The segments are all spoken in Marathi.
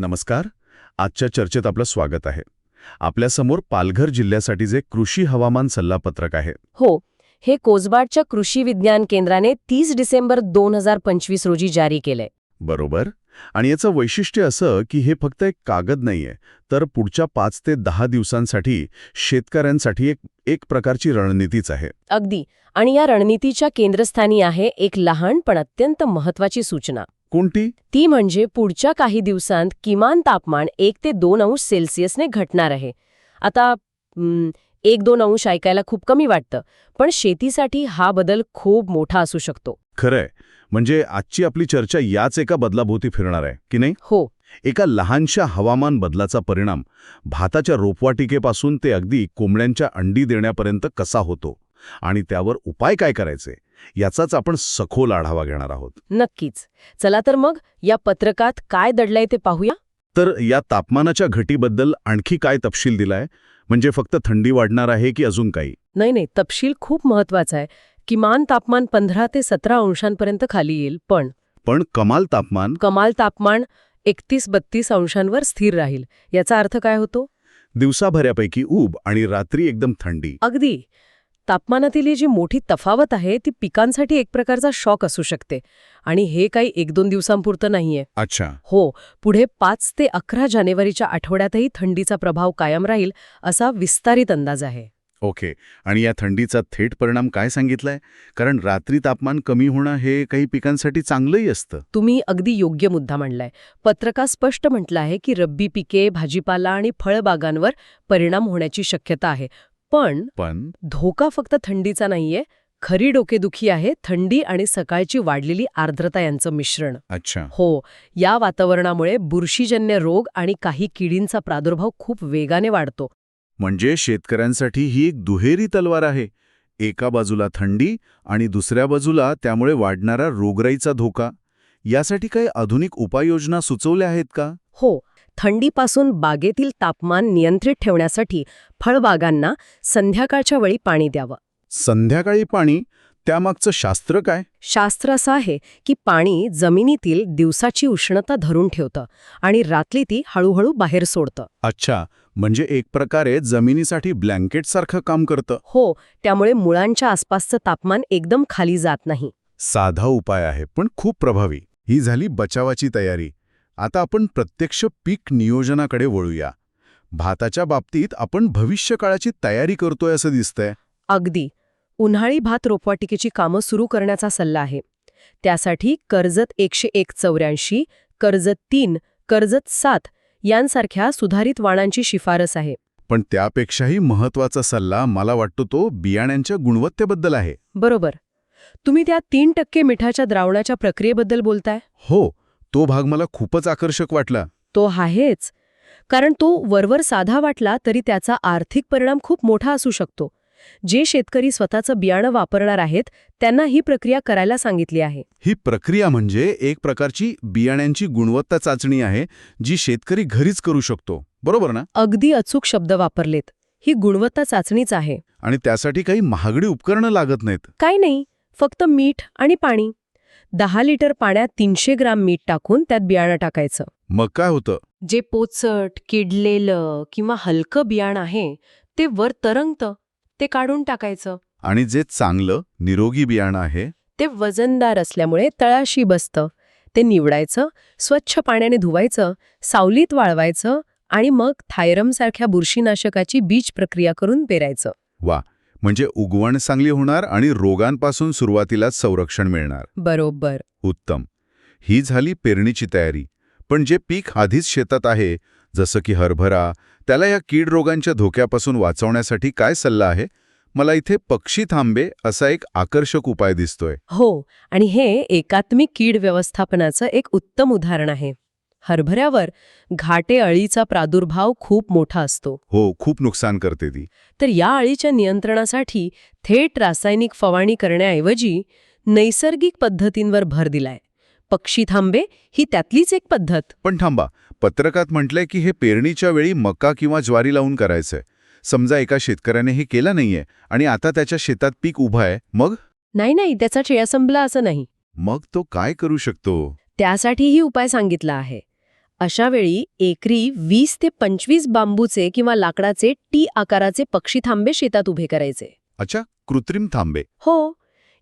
नमस्कार. आजच्या चर्चेत आपलं स्वागत आहे. आपल्यासमोर पालघर जिल्ह्यासाठीचे कृषी हवामान सल्लापत्रक आहे. हो हे कोसबाडच्या कृषी विज्ञान केंद्राने तीस डिसेंबर दोन हजार पंचवीस रोजी जारी केलंय. बरोबर. आणि याचं वैशिष्ट्य असं की हे फक्त एक कागद नाहीये तर पुढच्या पाच ते दहा दिवसांसाठी शेतकऱ्यांसाठी एक एक प्रकारची रणनीतीच आहे. अगदी. आणि या रणनीतीच्या केंद्रस्थानी आहे एक लहान पण अत्यंत महत्वाची सूचना. कोणती? ती म्हणजे पुढच्या काही दिवसांत किमान तापमान एक ते दोन अंश सेल्सिअसने घटणार आहे. आता एक दोन अंश ऐकायला खूप कमी वाटतं पण शेतीसाठी हा बदल खूप मोठा असू शकतो. खरंय. म्हणजे आजची आपली चर्चा याच एका बदलाभोवती फिरणार आहे की नाही? हो. एका लहानशा हवामान बदलाचा परिणाम भाताच्या रोपवाटिकेपासून ते अगदी कोंबड्यांच्या अंडी देण्यापर्यंत कसा होतो? आणि त्यावर उपाय काय करायचे? याचाच आपण सखोल आढावा घेणार आहोत. नक्कीच. चला तर मग या पत्रकात काय दडलंय ते पाहूया. तर या तापमानाच्या घटीबद्दल आणखी काय तपशील दिलाय? म्हणजे फक्त थंडी वाढणार आहे की अजून काही? नाही नाही. तपशील खूप महत्त्वाचा आहे. किमान तापमान पंधरा ते सतरा अंशांपर्यंत खाली येईल पण पण कमाल तापमान? कमाल तापमान एकतीस बत्तीस अंशांवर स्थिर राहील. याचा अर्थ काय होतो? दिवसाभरापैकी ऊब आणि रात्री एकदम थंडी. अगदी. तापमानातील ही जी मोठी तफावत आहे ती पिकांसाठी एक प्रकारचा शॉक असू शकते. आणि हे काही एक दोन दिवसांपुरतं नाहीये. अच्छा. हो पुढे पाच ते अकरा जानेवारीच्या आठवड्यातही थंडीचा प्रभाव कायम राहील असा विस्तारित अंदाज आहे. ओके. आणि या थंडीचा थेट परिणाम काय सांगितलाय? कारण रात्री तापमान कमी होणं हे काही पिकांसाठी चांगलंही असतं. तुम्ही अगदी योग्य मुद्दा मांडलाय. पत्रकात स्पष्ट म्हटलं आहे की रब्बी पिके भाजीपाला आणि फळबागांवर परिणाम होण्याची शक्यता आहे. पण पण धोका फक्त थंडीचा नाहीये. खरी डोकेदुखी आहे थंडी आणि सकाळची वाढलेली आर्द्रता यांचं मिश्रण. अच्छा. हो या वातावरणामुळे बुरशीजन्य रोग आणि काही किडींचा प्रादुर्भाव खूप वेगाने वाढतो. म्हणजे शेतकऱ्यांसाठी ही एक दुहेरी तलवार आहे. एका बाजूला थंडी आणि दुसऱ्या बाजूला त्यामुळे वाढणारा रोगराईचा धोका. यासाठी काही आधुनिक उपाययोजना सुचवल्या आहेत का? हो थंडीपासून बागेतील तापमान नियंत्रित ठेवण्यासाठी फळबागांना संध्याकाळच्या वेळी पाणी द्यावं. संध्याकाळी पाणी? त्यामागचं शास्त्र काय? शास्त्र असं आहे की पाणी जमिनीतील दिवसाची उष्णता धरून ठेवतं आणि रात्री ती हळूहळू बाहेर सोडतं. अच्छा म्हणजे एक प्रकारे जमिनीसाठी ब्लँकेटसारखं काम करतं. हो त्यामुळे मुळांच्या आसपासचं तापमान एकदम खाली जात नाही. साधा उपाय आहे पण खूप प्रभावी. ही झाली बचावाची तयारी. आता आपण प्रत्यक्ष पीक नियोजनाकडे वळूया. भाताच्या बाबतीत आपण भविष्यकाळाची तयारी करतोय असं दिसतंय. अगदी. उन्हाळी भात रोपवाटिकेची कामं सुरू करण्याचा सल्ला आहे. त्यासाठी कर्जत एकशे एक चौऱ्याऐंशी कर्जत तीन कर्जत सात यांसारख्या सुधारित वाणांची शिफारस आहे. पण त्यापेक्षाही महत्त्वाचा सल्ला मला वाटतो तो बियाण्यांच्या गुणवत्तेबद्दल आहे. बरोबर. तुम्ही त्या तीन टक्के मिठाच्या द्रावणाच्या प्रक्रियेबद्दल बोलताय? हो. तो भाग मला खूपच आकर्षक वाटला. तो आहेच. कारण तो वरवर साधा वाटला तरी त्याचा आर्थिक परिणाम खूप मोठा असू शकतो. जे शेतकरी स्वतःचं बियाणं वापरणार आहेत त्यांना ही प्रक्रिया करायला सांगितली आहे. ही प्रक्रिया म्हणजे एक प्रकारची बियाण्यांची गुणवत्ता चाचणी आहे जी शेतकरी घरीच करू शकतो. बरोबर ना? अगदी अचूक शब्द वापरलेत. ही गुणवत्ता चाचणीच आहे. आणि त्यासाठी काही महागडी उपकरणं लागत नाहीत. काय नाही. फक्त मीठ आणि पाणी. दहा लिटर पाण्यात तीनशे ग्राम मीठ टाकून त्यात बियाणं टाकायचं. मग काय होतं? जे पोचट किडलेलं किंवा हलकं बियाणं आहे ते वर तरंगतं ते काढून टाकायचं. आणि जे चांगलं निरोगी बियाणं आहे? ते वजनदार असल्यामुळे तळाशी बसतं. ते निवडायचं स्वच्छ पाण्याने धुवायचं सावलीत वाळवायचं आणि मग थायरमसारख्या बुरशीनाशकाची बीज प्रक्रिया करून पेरायचं. वा म्हणजे उगवण चांगली होणार आणि रोगांपासून सुरुवातीलाच संरक्षण मिळणार. बरोबर. उत्तम. ही झाली पेरणीची तयारी. पण जे पीक आधीच शेतात आहे जसं की हरभरा त्याला या कीड रोगांच्या धोक्यापासून वाचवण्यासाठी काय सल्ला आहे? मला इथे पक्षी थांबे असा एक आकर्षक उपाय दिसतोय. हो आणि हे एकात्मिक कीड व्यवस्थापनाचं एक उत्तम उदाहरण आहे. हरभऱ्यावर घाटे अळीचा प्रादुर्भाव खूप मोठा असतो. हो खूप नुकसान करते ती. तर या अळीच्या नियंत्रणासाठी थेट रासायनिक फवारणी करण्याऐवजी नैसर्गिक पद्धतींवर भर दिलाय. पक्षी थांबे ही त्यातलीच एक पद्धत. पण थांबा पत्रकात म्हटलंय की हे पेरणीच्या वेळी मका किंवा ज्वारी लावून करायचंय. समजा एका शेतकऱ्याने हे केलं नाहीये आणि आता त्याच्या शेतात पीक उभं आहे मग? नाही नाही त्याचा छेया संपला असं नाही. मग तो काय करू शकतो? त्यासाठीही उपाय सांगितला आहे. अशा वेळी एकरी वीस ते पंचवीस बांबूचे किंवा लाकडाचे टी आकाराचे पक्षी थांबे शेतात उभे करायचे. अच्छा कृत्रिम थांबे. हो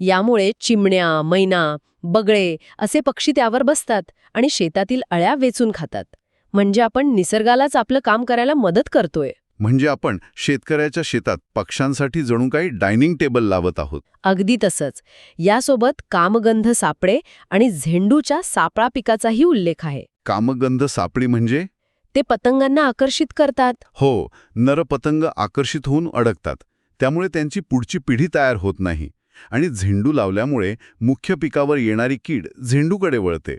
यामुळे चिमण्या मैना बगळे असे पक्षी त्यावर बसतात आणि शेतातील अळ्या वेचून खातात. म्हणजे आपण निसर्गालाच आपलं काम करायला मदत करतोय. म्हणजे आपण शेतकऱ्याच्या शेतात पक्ष्यांसाठी जणू काही डायनिंग टेबल लावत आहोत. अगदी तसंच. यासोबत कामगंध सापळे आणि झेंडूच्या सापळा पिकाचाही उल्लेख आहे. कामगंध सापळी म्हणजे? ते पतंगांना आकर्षित करतात. हो नरपतंग आकर्षित होऊन अडकतात. त्यामुळे त्यांची पुढची पिढी तयार होत नाही. आणि झेंडू लावल्यामुळे मुख्य पिकावर येणारी कीड झेंडूकडे वळते.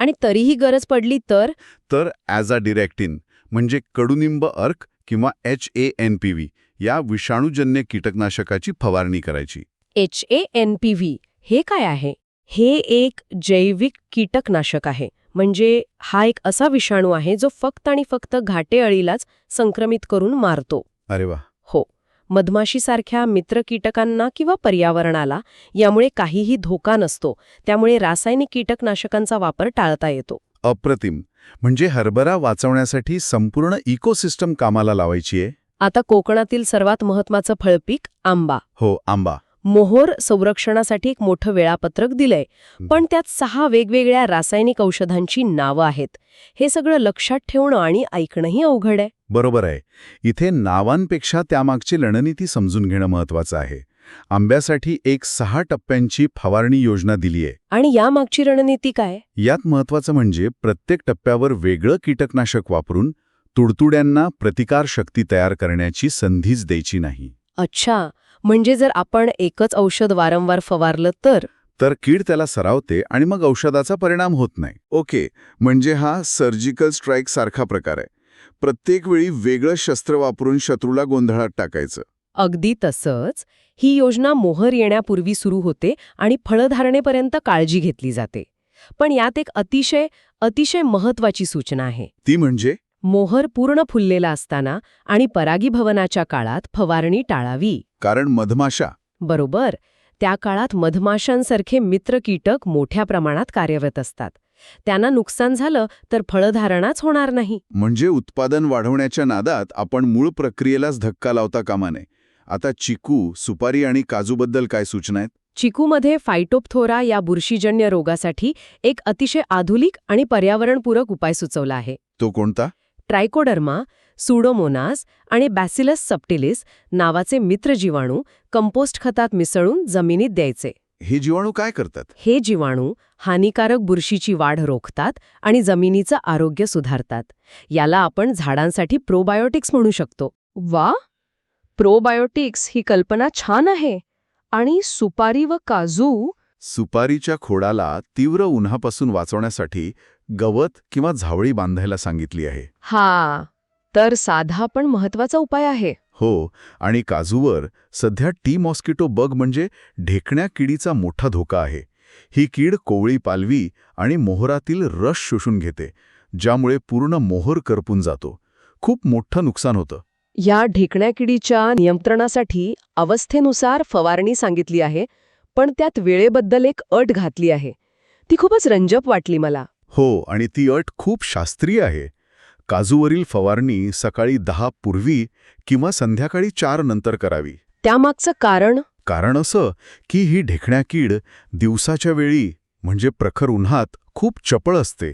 आणि तरीही गरज पडली तर? तर ॲज अ डिरेक्टिन म्हणजे कडुनिंब अर्क किंवा H A N P V या विषाणूजन्य कीटकनाशकाची फवारणी करायची. H A N P V हे काय आहे? हे एक जैविक कीटकनाशक आहे. म्हणजे हा एक असा विषाणू आहे जो फक्त आणि फक्त घाटे अळीलाच संक्रमित करून मारतो. अरे वा. हो. मधमाशीसारख्या मित्र कीटकांना किंवा पर्यावरणाला यामुळे काहीही धोका नसतो. त्यामुळे रासायनिक कीटकनाशकांचा वापर टाळता येतो. अप्रतिम. म्हणजे हरभरा वाचवण्यासाठी संपूर्ण इकोसिस्टम कामाला लावायची आहे? आता कोकणातील सर्वात महत्वाचं फळपीक आंबा. हो आंबा. मोहोर संरक्षणासाठी एक मोठं वेळापत्रक दिलंय. पण त्यात सहा वेगवेगळ्या रासायनिक औषधांची नावं आहेत. हे सगळं लक्षात ठेवणं आणि ऐकणंही अवघड आहे. बरोबर आहे. इथे नावांपेक्षा त्यामागची रणनीती समजून घेणं महत्वाचं आहे. आंब्यासाठी एक सहा टप्प्यांची फवारणी योजना दिलीय. आणि यामागची रणनीती काय? यात महत्वाचं म्हणजे प्रत्येक टप्प्यावर वेगळं कीटकनाशक वापरून तुडतुड्यांना प्रतिकार शक्ती तयार करण्याची संधीच द्यायची नाही. अच्छा. म्हणजे जर आपण एकच औषध वारंवार फवारलं तर? तर कीड त्याला सरावते आणि मग औषधाचा परिणाम होत नाही. ओके म्हणजे हा सर्जिकल स्ट्राईक सारखा प्रकार आहे. प्रत्येक वेळी वेगळं शस्त्र वापरून शत्रूला गोंधळात टाकायचं. अगदी तसंच. ही योजना मोहर येण्यापूर्वी सुरू होते आणि फळधारणेपर्यंत काळजी घेतली जाते. पण यात एक अतिशय अतिशय महत्वाची सूचना आहे. ती म्हणजे? मोहर पूर्ण फुललेला असताना आणि परागीभवनाच्या काळात फवारणी टाळावी. कारण मधमाशा. बरोबर. त्या काळात मधमाशांसारखे मित्र कीटक मोठ्या प्रमाणात कार्यरत असतात. त्यांना नुकसान झालं तर फळधारणाच होणार नाही. म्हणजे उत्पादन वाढवण्याच्या नादात आपण मूळ प्रक्रियेलाच धक्का लावता कामा नये आता चिकू सुपारी आणि काजूबद्दल काय सूचना आहेत? चिकूमध्ये फायटोपथोरा या बुरशीजन्य रोगासाठी एक अतिशय आधुनिक आणि पर्यावरणपूरक उपाय सुचवला आहे. तो कोणता? ट्रायकोडर्मा सुडोमोनास आणि बॅसिलस सबटिलिस नावाचे मित्रजीवाणू कंपोस्ट खतात मिसळून जमिनीत द्यायचे. हे जीवाणू काय करतात? हे जीवाणू हानिकारक बुरशीची वाढ रोखतात आणि जमिनीचं आरोग्य सुधारतात. याला आपण झाडांसाठी प्रोबायोटिक्स म्हणू शकतो. वा! प्रोबायोटिक्स ही कल्पना छान आहे. आणि सुपारी व काजू? सुपारीच्या खोडाला तीव्र उन्हापासून वाचवण्यासाठी गवत किंवा झावळी बांधायला सांगितली आहे. हा तर साधा पण महत्त्वाचा उपाय आहे. हो आणि काजूवर सध्या टी मॉस्किटो बग म्हणजे ढेकण्या किडीचा मोठा धोका आहे. ही कीड कोवळी पालवी आणि मोहरातील रस शोषून घेते ज्यामुळे पूर्ण मोहर करपून जातो. खूप मोठं नुकसान होतं. या ढेकण्या किडीच्या नियंत्रणासाठी अवस्थेनुसार फवारणी सांगितली आहे पण त्यात वेळेबद्दल एक अट घातली आहे. ती खूपच रंजक वाटली मला. हो आणि ती अट खूप शास्त्रीय आहे. काजूवरील फवारणी सकाळी दहा पूर्वी किंवा संध्याकाळी चार नंतर करावी. त्यामागचं कारण? कारण असं की ही ढेकण्या कीड दिवसाच्या वेळी म्हणजे प्रखर उन्हात खूप चपळ असते.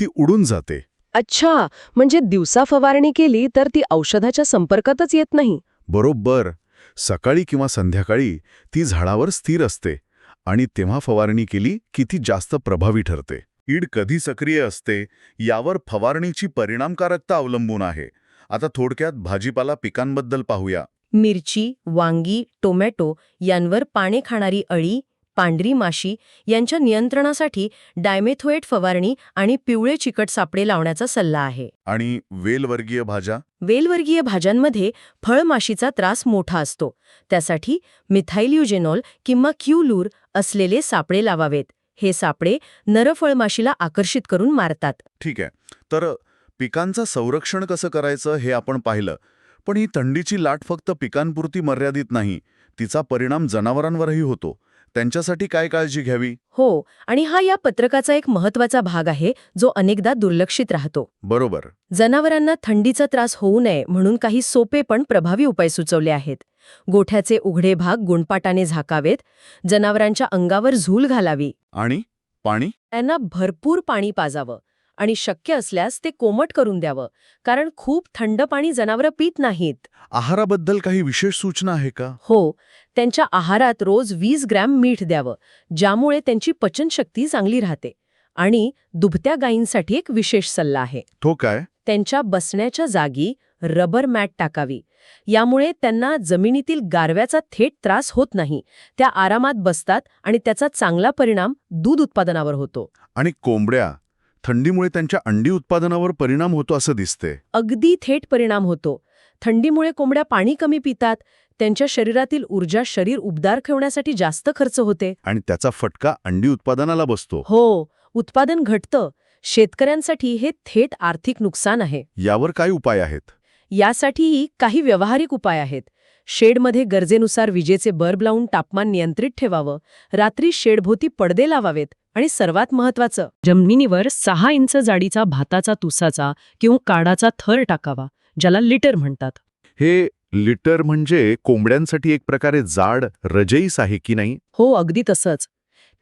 ती उडून जाते. अच्छा म्हणजे दिवसा फवारणी केली तर ती औषधाच्या संपर्कातच येत नाही. बरोबर. सकाळी किंवा संध्याकाळी ती झाडावर स्थिर असते आणि तेव्हा फवारणी केली की ती जास्त प्रभावी ठरते. कीड कधी सक्रिय असते यावर फवारणीची परिणामकारकता अवलंबून आहे. आता थोडक्यात भाजीपाला पिकांबद्दल पाहूया. मिरची वांगी टोमॅटो यांवर पाने खाणारी अळी पांढरी माशी यांच्या नियंत्रणासाठी डायमेथोएट फवारणी आणि पिवळे चिकट सापळे लावण्याचा सल्ला आहे. आणि वेलवर्गीय भाज्या? वेलवर्गीय भाज्यांमध्ये फळमाशीचा त्रास मोठा असतो. त्यासाठी मिथाइल्युजेनॉल किंवा क्यूलूर असलेले सापळे लावावेत. हे सापळे नरफळमाशीला आकर्षित करून मारतात. ठीक आहे. तर पिकांचं संरक्षण कसं करायचं हे आपण पाहिलं. पण ही थंडीची लाट फक्त पिकांपुरती मर्यादित नाही तिचा परिणाम जनावरांवरही होतो. त्यांच्यासाठी काय काळजी घ्यावी? हो आणि हा या पत्रकाचा एक महत्त्वाचा भाग आहे जो अनेकदा दुर्लक्षित राहतो. बरोबर. जनावरांना थंडीचा त्रास होऊ नये म्हणून काही सोपे पण प्रभावी उपाय सुचवले आहेत. गोठ्याचे उघडे भाग गुणपाटाने झाकावेत जनावरांच्या अंगावर झूल घालावी. आणि? पाणी? त्यांना भरपूर पाणी पाजावं. आणि शक्य असल्यास ते कोमट करून द्यावं कारण खूप थंड पाणी जनावरं पित नाहीत. आहाराबद्दल काही विशेष सूचना आहे का? हो त्यांच्या आहारात रोज 20 ग्रॅम मीठ द्यावं ज्यामुळे त्यांची पचनशक्ती चांगली राहते. आणि दुभत्या गायींसाठी एक विशेष सल्ला आहे. तो काय? त्यांच्या बसण्याच्या जागी रबर मॅट टाकावी. यामुळे त्यांना जमिनीतील गारव्याचा थेट त्रास होत नाही त्या आरामात बसतात आणि त्याचा चांगला परिणाम दूध उत्पादनावर होतो. आणि कोंबड्या थंडीमुळे त्यांच्या अंडी उत्पादनावर परिणाम होतो असं दिसते. अगदी थेट परिणाम होतो. थंडीमुळे कोंबड्या पाणी कमी पितात त्यांच्या शरीरातील ऊर्जा शरीर उबदार ठेवण्यासाठी जास्त खर्च होते. आणि त्याचा फटका अंडी उत्पादनाला बसतो. हो उत्पादन घटतं. शेतकऱ्यांसाठी हे थेट आर्थिक नुकसान आहे. यावर काय उपाय आहेत? यासाठीही काही व्यावहारिक उपाय आहेत. शेडमध्ये गरजेनुसार विजेचे बल्ब लावून तापमान नियंत्रित ठेवावं. रात्री शेडभोवती पडदे लावावेत. आणि सर्वात महत्वाचं जमिनीवर सहा इंच जाडीचा भाताचा तुसाचा किंवा काडाचा थर टाकावा ज्याला लिटर म्हणतात. हे लिटर म्हणजे कोंबड्यांसाठी एक प्रकारे जाड रजईस आहे की नाही? हो अगदी तसंच.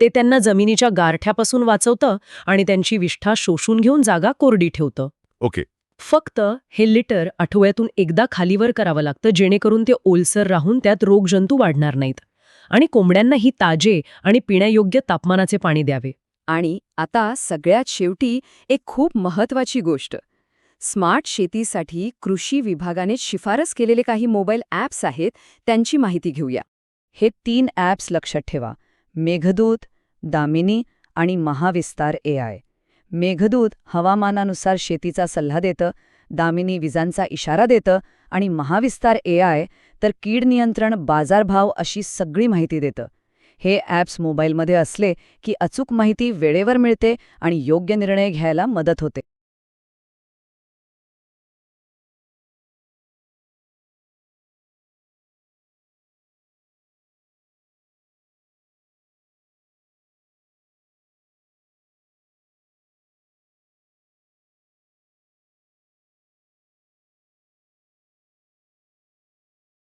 ते त्यांना जमिनीच्या गारठ्यापासून वाचवतं आणि त्यांची विष्ठा शोषून घेऊन जागा कोरडी ठेवतं. ओके. फक्त हे लिटर आठवड्यातून एकदा खालीवर करावं लागतं जेणेकरून ते ओलसर राहून त्यात रोगजंतू वाढणार नाहीत. आणि कोंबड्यांनाही ताजे आणि पिण्यायोग्य तापमानाचे पाणी द्यावे. आणि आता सगळ्यात शेवटी एक खूप महत्वाची गोष्ट. स्मार्ट शेतीसाठी कृषी विभागाने शिफारस केलेले काही मोबाईल ॲप्स आहेत त्यांची माहिती घेऊया. हे तीन ॲप्स लक्षात ठेवा. मेघदूत दामिनी आणि महाविस्तार ए आय. मेघदूत हवामानानुसार शेतीचा सल्ला देतं दामिनी विजांचा इशारा देतं आणि महाविस्तार ए आय तर कीड नियंत्रण बाजारभाव अशी सगळी माहिती देतं. हे ॲप्स मोबाईलमध्ये असले की अचूक माहिती वेळेवर मिळते आणि योग्य निर्णय घ्यायला मदत होते.